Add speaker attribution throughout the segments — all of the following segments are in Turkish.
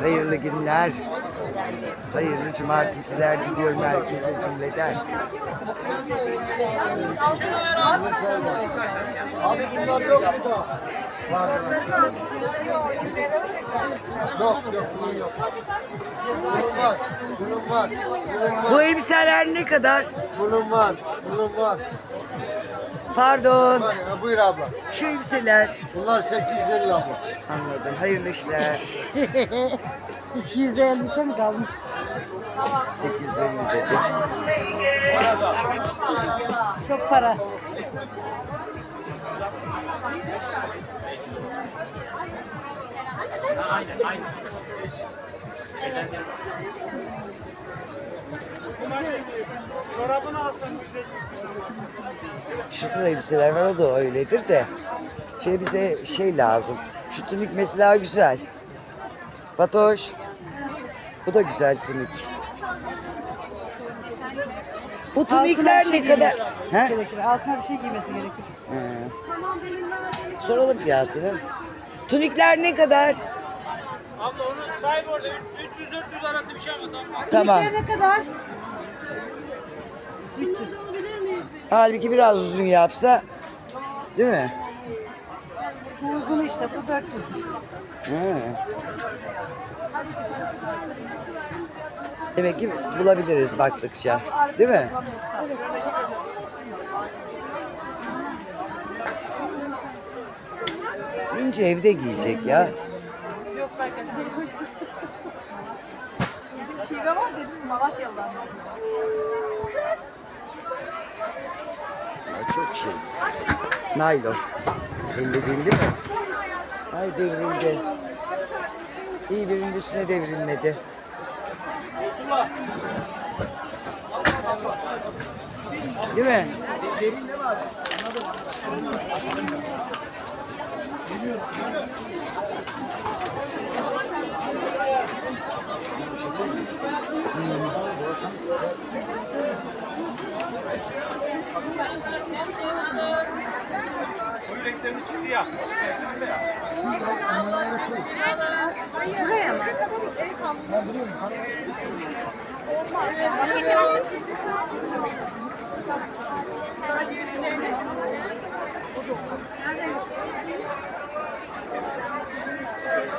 Speaker 1: Hayırlı günler. Hayırlı cumartesiler diliyorum herkese cümleden.
Speaker 2: Abi bunlar yok mu da? Yok yok bunun yok. Bunun var. Bunun var. Bunun var.
Speaker 1: Bu elbiseler ne kadar?
Speaker 2: Bunun var. Bunun var.
Speaker 1: Pardon.
Speaker 2: Ya, buyur abla.
Speaker 1: Şu elbiseler.
Speaker 2: Bunlar 850 abla.
Speaker 1: Anladım. Hayırlı işler.
Speaker 3: 250 mi kalmış?
Speaker 1: 850 dedi.
Speaker 3: Çok para.
Speaker 1: Şurada da elbiseler var o da öyledir de. Şey bize şey lazım. Şu tunik mesela güzel. Fatoş. Bu da güzel tunik. Bu tunikler
Speaker 3: bir
Speaker 1: ne
Speaker 3: şey
Speaker 1: kadar? He?
Speaker 3: Gerekir. Altına bir şey giymesi gerekir.
Speaker 1: He. Soralım fiyatını. Tunikler ne kadar?
Speaker 4: Abla onun sahibi orada 300-400 arası bir şey ama tamam.
Speaker 1: Tamam.
Speaker 3: Ne kadar? 300.
Speaker 1: Halbuki biraz uzun yapsa değil mi?
Speaker 3: Bu uzun işte bu 400'dür.
Speaker 1: He. Demek ki bulabiliriz baktıkça. Değil mi? İnce evde giyecek ya.
Speaker 5: Şive var dedim Malatya'dan.
Speaker 1: Ay, çok şey. Naylon. Belli değil mi? Ay devrildi. İyi birinin üstüne devrilmedi. Değil mi?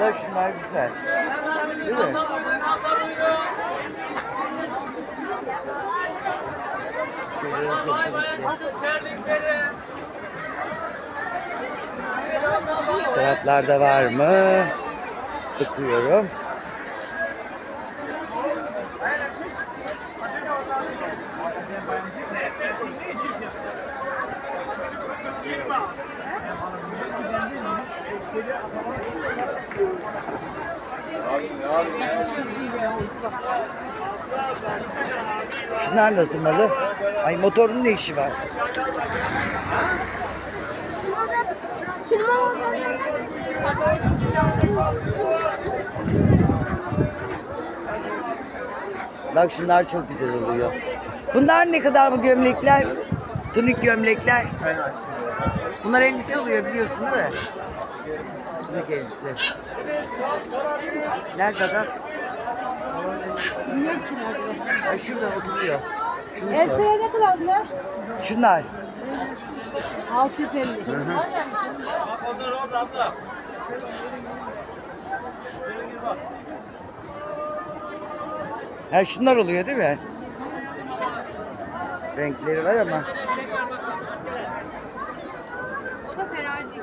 Speaker 1: Bak şunlar güzel. Değil mi? Taraflarda var mı? Bakıyorum. Şunlar nasıl malı? Ay motorun ne işi var? Bak şunlar çok güzel oluyor. Bunlar ne kadar bu gömlekler? Tunik gömlekler. Bunlar elbise oluyor biliyorsun değil mi? Tunik elbise. Nerede adam?
Speaker 3: Bilmiyorum ki nerede.
Speaker 1: Ay şurada oturuyor. Şunu sor.
Speaker 3: Elseye ne kadar bunlar?
Speaker 1: Şunlar.
Speaker 3: 650.
Speaker 4: Onlar orada abla.
Speaker 1: Ha şunlar oluyor değil mi? Renkleri var ama.
Speaker 5: O da fena değil.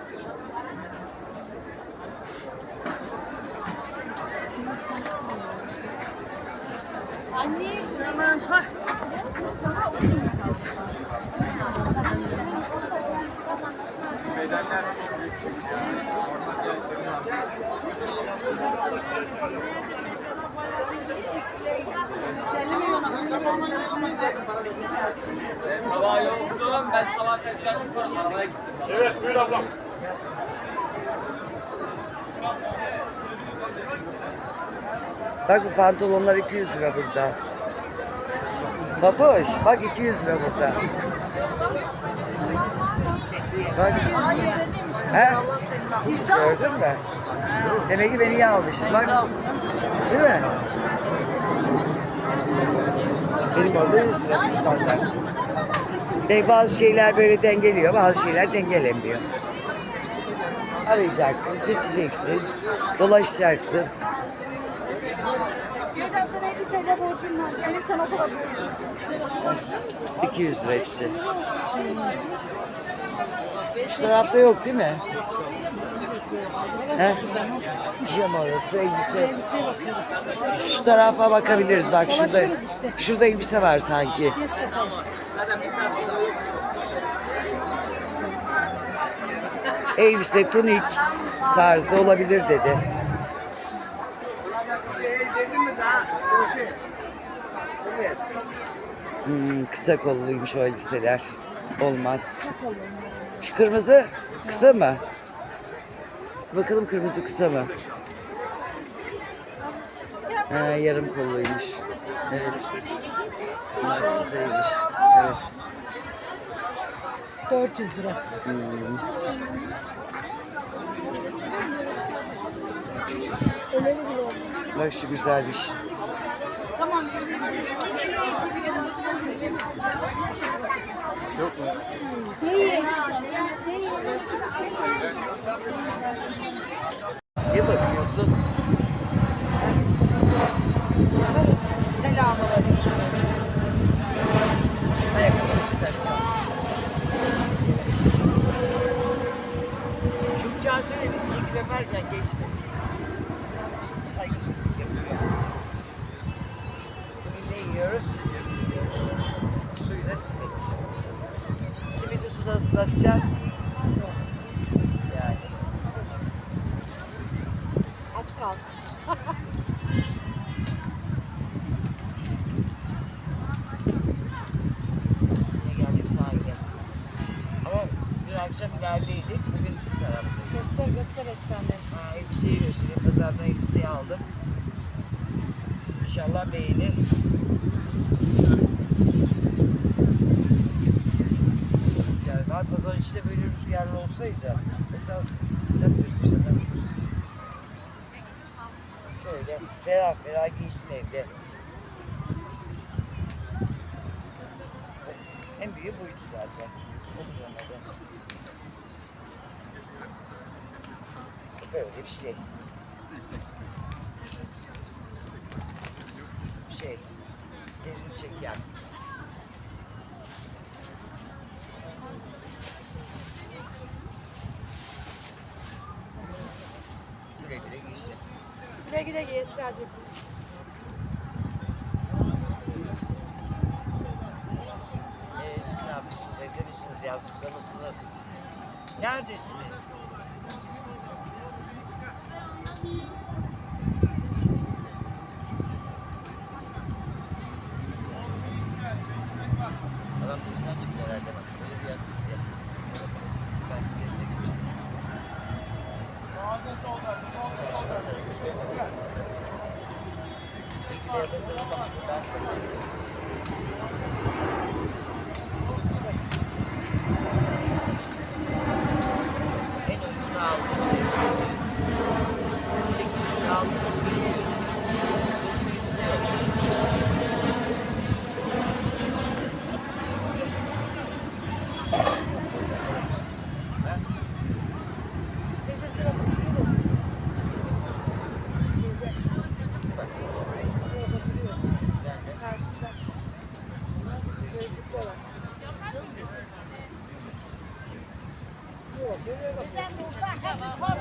Speaker 5: Anne, aman ha.
Speaker 4: Sabah yoldum. Ben sabah tekrar çıkarım. Arabaya gittim. Evet buyur ablam.
Speaker 1: Bak bu pantolonlar 200 lira burada. Baboş bak 200 lira burada. Bak. He? Gördün mü? Demek ki beni iyi almışsın. Bak. Değil mi? Benim 100 lira standart. De bazı şeyler böyle dengeliyor, bazı şeyler dengelemiyor. Arayacaksın, seçeceksin, dolaşacaksın. 200 lira hepsi. Şu tarafta yok değil mi? He? Pijama orası, elbise. Şu tarafa bakabiliriz bak şurada. Şurada elbise var sanki. Elbise, tunik tarzı olabilir dedi. Hmm, kısa kolluymuş o elbiseler. Olmaz. Şu kırmızı kısa mı? Bakalım kırmızı kısa mı? Ha, yarım kolluymuş. Evet. Bunlar kısaymış. Evet.
Speaker 3: 400 lira.
Speaker 1: Bak şu güzelmiş. Ne bakıyorsun? Selamünaleyküm. Ayakkabımı çıkaracağım. Şu uçağı söyle biz çekim yaparken geçmesin. Saygısızlık yapıyor. Bugün ne yiyoruz? Simit. Suyla simit. Simiti suda ıslatacağız. Yani. Geldik sahile. Ama dün akşam ilerideydik. Bugün bu taraftayız.
Speaker 3: Göster göster Esra'nın.
Speaker 1: Ha, elbiseyi göstereyim. Pazardan elbiseyi aldım. İnşallah beğenir. Var. Pazar içinde böyle rüzgarlı olsaydı. Mesela sen biliyorsun işte ben biliyorsun. Şöyle ferah ferah giysin evde. En büyüğü buydu zaten. Böyle bir şey. Şey, terini çeken. Güle güle giysin.
Speaker 3: Güle güle giy Esra'cığım.
Speaker 1: Ee, siz ne yapıyorsunuz? Evde misiniz? Yazlıkta mısınız? Neredesiniz? Ben sana.
Speaker 3: Come on.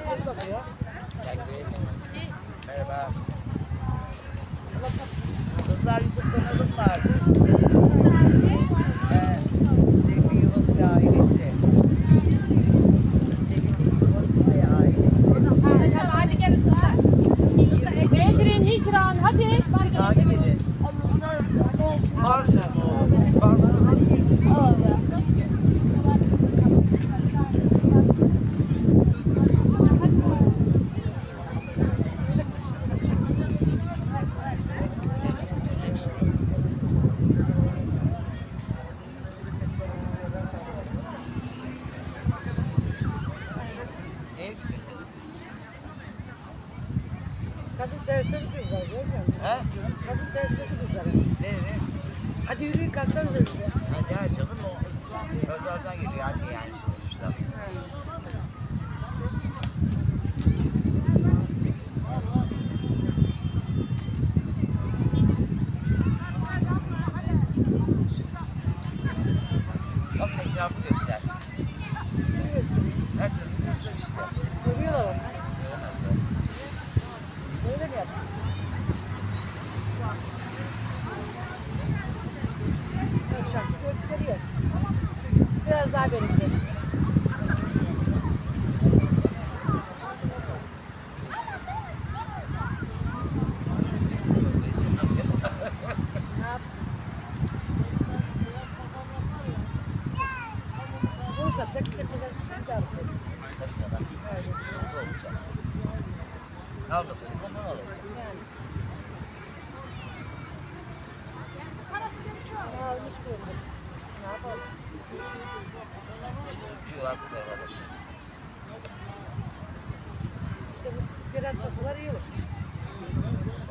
Speaker 3: geri atması iyi olur.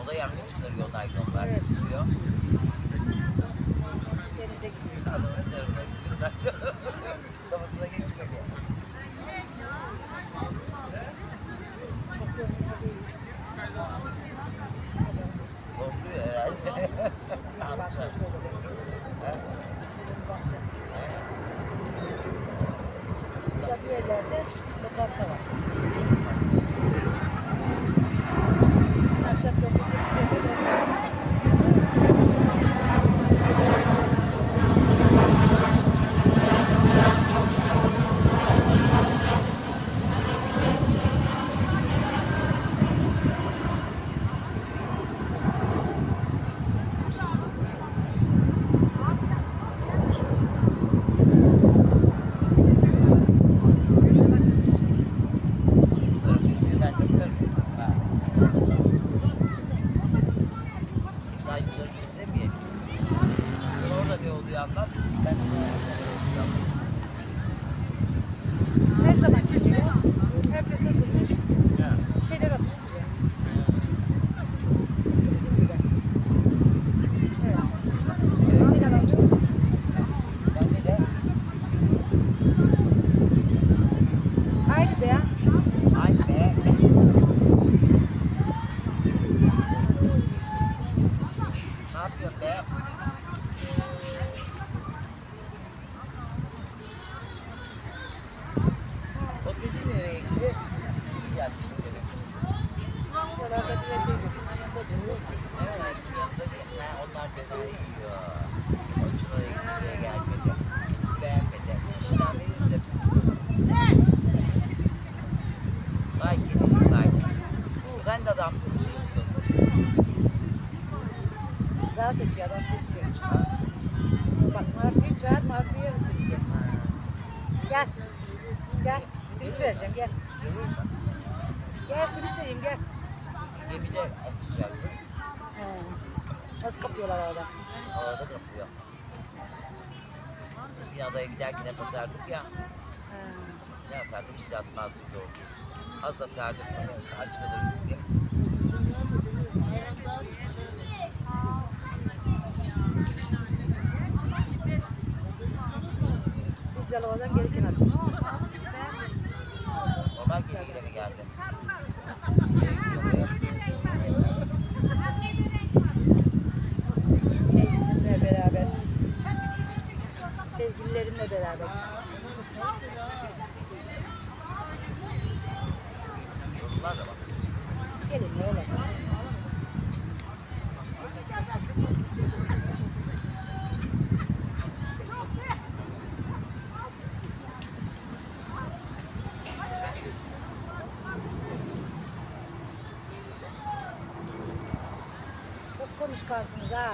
Speaker 1: O da yangın çıkarıyor naylonlar
Speaker 3: evet.
Speaker 1: sürüyor.
Speaker 3: Denize gidiyor.
Speaker 1: Kafasına geçmiyor
Speaker 3: ki. Yeah. Bak Marfi'yi çağır, Marfi'ye siz gel. Gel. Gel. Simit vereceğim, gel. Gel simit vereyim, gel.
Speaker 1: Gemide
Speaker 3: atacağız. Nasıl kapıyorlar havada?
Speaker 1: Havada kapıyor. Biz adaya giderken hep atardık ya. Ne atardık? Hiç atmazdık doğru Az atardık. Aç kalırdık ya.
Speaker 3: güzel olacak geri kenarmış.
Speaker 1: Babam geri geri geldi.
Speaker 3: Sevgilimle beraber. Sevgililerimle beraber.
Speaker 1: Bunlar da bak.
Speaker 3: çıkarsınız ha.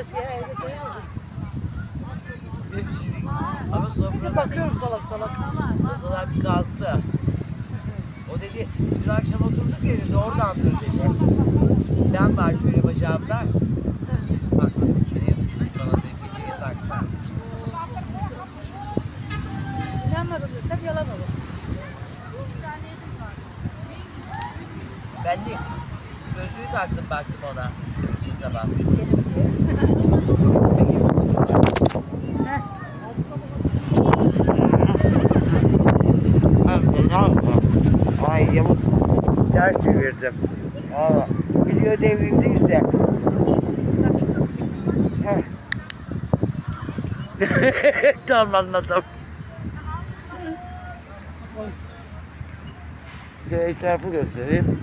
Speaker 3: Yarısı ya evde mi?
Speaker 1: Ama
Speaker 3: Bir
Speaker 1: sonra
Speaker 3: de bakıyorum salak salak.
Speaker 1: Mesela bir kalktı. O dedi, dün akşam oturduk ya dedi, oradandır dedi. Ben var şöyle bacağımda. Bak dedi, benim bana dedi, gece yatakta.
Speaker 3: İnanmadım desem yalan olur.
Speaker 1: Ben de gözlüğü taktım baktım ona. Gece sabah. Ay yamuk ters çevirdim. Aa, video devrildiyse. Tamam anladım. Şöyle etrafı göstereyim.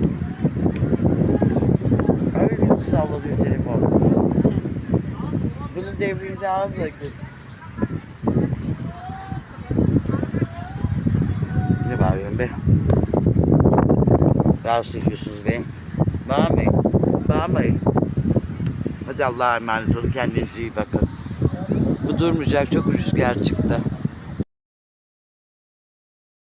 Speaker 1: Öyle bir sallanıyor telefon. Bunun devrini alacak. Ne bağırıyorsun be? Rahatsız ediyorsunuz beni. Bağırmayın. Bağırmayın. Hadi Allah'a emanet olun. Kendinize iyi bakın. Bu durmayacak. Çok rüzgar çıktı.